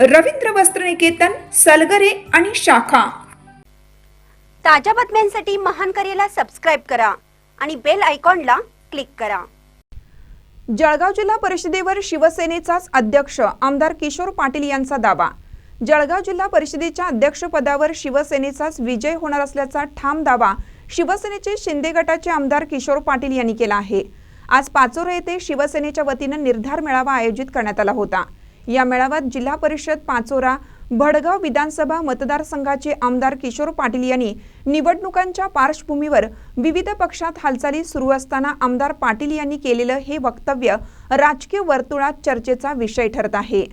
रवींद्र वस्त्रनिकेतन सलगरे आणि शाखा. ताज्या बातम्यांसाठी महान करेला सबस्क्राईब करा आणि बेल आयकॉनला क्लिक करा. जळगाव जिल्हा परिषदेवर शिवसेनेचाच अध्यक्ष आमदार किशोर पाटील यांचा दावा. जळगाव जिल्हा परिषदेच्या अध्यक्षपदावर शिवसेनेचाच विजय होणार असल्याचा ठाम दावा शिवसेनेचे शिंदे गटाचे आमदार किशोर पाटील यांनी केला आहे. आज पाचोरा येथे शिवसेनेच्या वतीनं निर्धार मेळावा आयोजित करण्यात आला होता. या मेळाव्यात जिल्हा परिषद पाचोरा भडगाव विधानसभा मतदारसंघाचे आमदार किशोर पाटील यांनी निवडणुकांच्या पार्श्वभूमीवर विविध पक्षात हालचाली सुरू असताना आमदार पाटील यांनी केलेलं हे वक्तव्य राजकीय वर्तुळात चर्चेचा विषय ठरत आहे.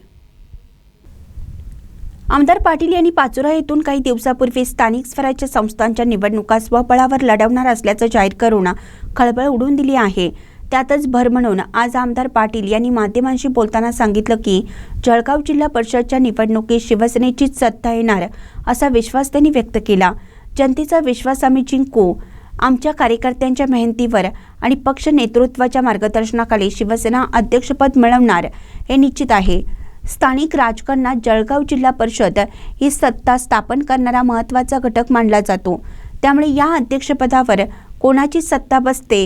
आमदार पाटील यांनी पाचोरा येथून काही दिवसापूर्वी स्थानिक स्वराज्य संस्थांच्या निवडणुका स्वबळावर लढवणार असल्याचं जाहीर करून खळबळ उडवून दिली आहे. त्यातच भर म्हणून आज आमदार पाटील यांनी माध्यमांशी बोलताना सांगितलं की जळगाव जिल्हा परिषदच्या निवडणुकीत शिवसेनेचीच सत्ता येणार असा विश्वास त्यांनी व्यक्त केला. जनतेचा विश्वास आम्ही जिंकू. आमच्या कार्यकर्त्यांच्या मेहनतीवर आणि पक्ष नेतृत्वाच्या मार्गदर्शनाखाली शिवसेना अध्यक्षपद मिळवणार हे निश्चित आहे. स्थानिक राजकारणात जळगाव जिल्हा परिषद ही सत्ता स्थापन करणारा महत्त्वाचा घटक मानला जातो. त्यामुळे या अध्यक्षपदावर कोणाची सत्ता बसते